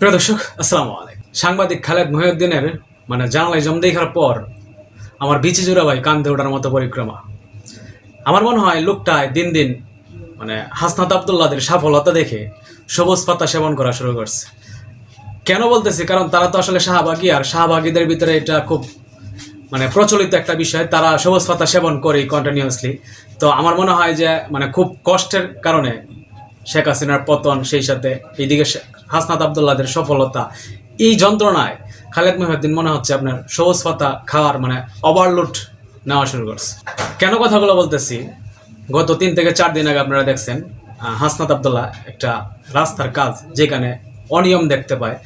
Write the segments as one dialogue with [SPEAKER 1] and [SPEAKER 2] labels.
[SPEAKER 1] প্রিয় দর্শক, আসসালামু আলাইকুম। সাংবাদিক খালেদ মহিউদ্দিনের মানে জার্নালিজম দেখার পর আমার বিচি জোড়া ভাই কান্দে ওঠার মতো পরিক্রমা। আমার মনে হয় লোকটায় দিন দিন মানে হাসনাত আবদুল্লাদের সফলতা দেখে সবুজ পাতা সেবন করা শুরু করছে। কেন বলতেছি? কারণ তারা তো আসলে শাহবাগী, আর শাহবাগীদের ভিতরে এটা খুব মানে প্রচলিত একটা বিষয়। তারা সবুজ পাতা সেবন করেই কন্টিনিউয়াসলি তো আমার মনে হয় যে মানে খুব কষ্টের কারণে শেখ হাসিনার পতন সেই সাথে, এইদিকে হাসনাত আবদুল্লাদের সফলতা। এই যন্ত্রণায় খালেদ মহিউদ্দিন মনে হচ্ছে আপনার সবুজ পাতা খাওয়ার মানে ওভারলোড নেওয়া শুরু করছে। কেন কথাগুলো বলতেছি? গত তিন থেকে চার দিন আগে আপনারা দেখছেন হাসনাত আবদুল্লাহ একটা রাস্তার কাজ যেখানে অনিয়ম দেখতে পায়।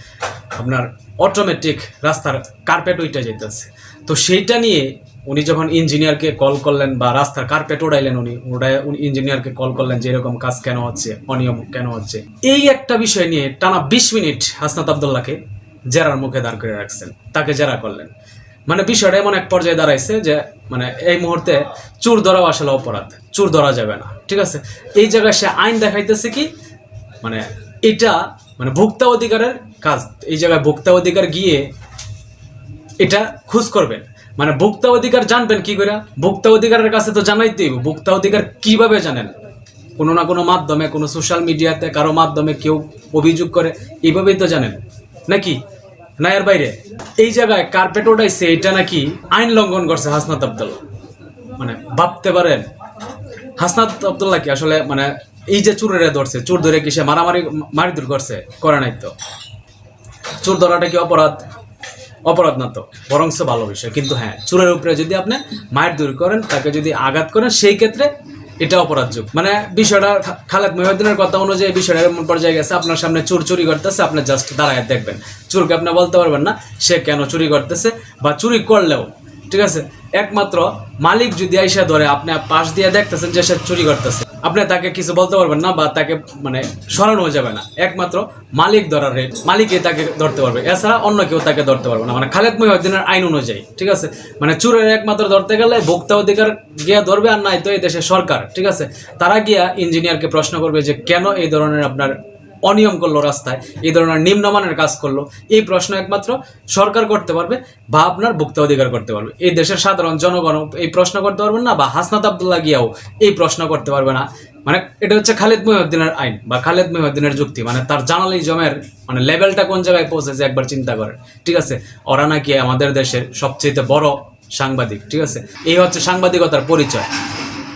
[SPEAKER 1] আপনার অটোমেটিক রাস্তার কার্পেট উইটা যেতেছে তো সেইটা নিয়ে উনি যখন ইঞ্জিনিয়ারকে কল করলেন বা রাস্তার কার্পেট উড়াইলেন উনি, উড়াই, উনি ইঞ্জিনিয়ারকে কল করলেন যে এরকম কাজ কেন হচ্ছে, অনিয়ম কেন হচ্ছে। এই একটা বিষয় নিয়ে টানা বিশ মিনিট হাসনাত আবদুল্লাহকে জেরার মুখে দাঁড় করে রাখছেন, তাকে জেরা করলেন। মানে বিষয়টা এমন এক পর্যায়ে দাঁড়াইছে যে মানে এই মুহূর্তে চুর ধরাও আসলে অপরাধ, চুর ধরা যাবে না, ঠিক আছে? এই জায়গায় সে আইন দেখাইতেছে কি মানে এটা মানে ভোক্তা অধিকারের কাজ, এই জায়গায় ভোক্তা অধিকার গিয়ে এটা খোঁজ করবেন। মানে ভোক্তা অধিকার জানবেন কি করে? ভোক্তা অধিকারের কাছে তো জানাই হবে। ভোক্তা অধিকার কীভাবে জানেন? কোনো না কোনো মাধ্যমে, কোনো সোশ্যাল মিডিয়াতে কারও মাধ্যমে কেউ অভিযোগ করে, এইভাবেই তো জানেন। নাকি? না এর বাইরে। এই জায়গায় কার্পেট ওঠাইছে এটা নাকি আইন লঙ্ঘন করছে হাসনাত আবদুল্লাহ। মানে ভাবতে পারেন। হাসনাত আবদুল্লাহ কি আসলে মানে এই যে চুরেরা ধরছে, চোর ধরে কি সে মারামারি মারিদুর করছে? করে নাই তো। চোর ধরাটা কি অপরাধ? অপরাধ না তো বরংস ভালো বিষয়। কিন্তু হ্যাঁ চুরের উপরে যদি আপনি মায়ের দূর করেন, তাকে যদি আঘাত করেন, সেই ক্ষেত্রে এটা অপরাধ যুগ মানে বিষয়টা খালেদ মহিউদ্দিনের কথা অনুযায়ী বিষয়টা এমন পর্যায়ে গেছে, আপনার সামনে চুর চুরি করতেছে, আপনি জাস্ট দাঁড়ায় দেখবেন। চুরকে আপনি বলতে পারবেন না, সে কেন চুরি করতেছে বা চুরি করলেও, ঠিক আছে? একমাত্র মালিক যদি আইসা ধরে, আপনি পাশ দিয়ে দেখতেছেন যে সে চুরি করতেছে। আপনি তাকে কিছু বলতে পারবেন না বা তাকে মানে সরানো যাবে না। একমাত্র মালিক ধরার রেট মালিকই তাকে ধরতে পারবে। এছাড়া অন্য কেউ তাকে ধরতে পারবে না। মানে খালেদ মহিউদ্দিনের আইন অনুযায়ী, ঠিক আছে? মানে চুরের একমাত্র ধরতে গেলে ভোক্তা অধিকার গিয়া ধরবে আর নাই তো এই দেশের সরকার, ঠিক আছে? তারা গিয়া ইঞ্জিনিয়ারকে প্রশ্ন করবে যে কেন এই ধরনের আপনার অনিয়ম করল রাস্তায়, এই ধরনের নিম্নমানের কাজ করল। এই প্রশ্ন একমাত্র সরকার করতে পারবে বা আপনার ভোক্তা অধিকার করতে পারবে। এই দেশের সাধারণ জনগণ এই প্রশ্ন করতে পারবেন না বা হাসনাত আবদুল্লাহ গিয়াও এই প্রশ্ন করতে পারবে না। মানে এটা হচ্ছে খালেদ মহিউদ্দিনের আইন বা খালেদ মহিউদ্দিনের যুক্তি। মানে তার জানালি জমের মানে লেভেলটা কোন জায়গায় পৌঁছেছে একবার চিন্তা করেন ঠিক আছে? ওরা নাকি আমাদের দেশের সবচেয়ে বড় সাংবাদিক, ঠিক আছে? এই হচ্ছে সাংবাদিকতার পরিচয়।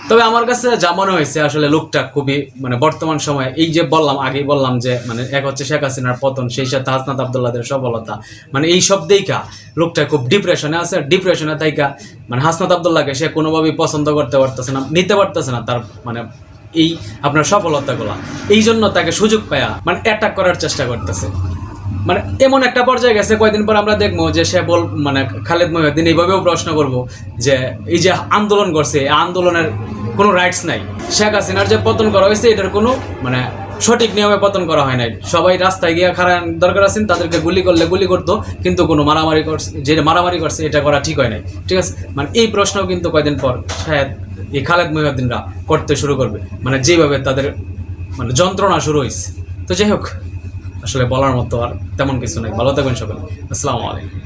[SPEAKER 1] তবে আমার কাছে যা মনে হয়েছে, আসলে লোকটা খুবই মানে বর্তমান সময়ে, এই যে বললাম, আগেই বললাম যে মানে এক হচ্ছে শেখ হাসিনার পতন, সেই সাথে হাসনাত আবদুল্লাদের সফলতা। মানে এই সব দেখা লোকটা খুব ডিপ্রেশনে আছে ডিপ্রেশনে থাইকা মানে হাসনাত আবদুল্লাহকে সে কোনোভাবেই পছন্দ করতে পারতেছে না, নিতে পারতেছে না তার মানে এই আপনার সফলতাগুলো। এই জন্য তাকে সুযোগ পায়া মানে অ্যাটাক করার চেষ্টা করতেছে। মানে এমন একটা পর্যায়ে গেছে কয়েকদিন পর আমরা দেখব যে সে বল মানে খালেদ মহিউদ্দিন এইভাবেও প্রশ্ন করব যে এই যে আন্দোলন করছে আন্দোলনের কোনো রাইটস নাই। শেখ হাসিনার যে পতন করা হয়েছে, এটার কোনো মানে সঠিক নিয়মে পতন করা হয় নাই। সবাই রাস্তায় গিয়ে খারাপ দরকার আছেন, তাদেরকে গুলি করলে গুলি করতো, কিন্তু কোনো মারামারি করছে, যে মারামারি করছে, এটা করা ঠিক হয় নাই। ঠিক আছে? মানে এই প্রশ্নও কিন্তু কয়েকদিন পর শায়দ এই খালেদ মহিউদ্দিনরা করতে শুরু করবে। মানে যেভাবে তাদের মানে যন্ত্রণা শুরু হয়েছে তো যাই হোক আসলে বলার মতো আর তেমন কিছু নাই। ভালো থাকবেন সকলে। আসসালামু আলাইকুম।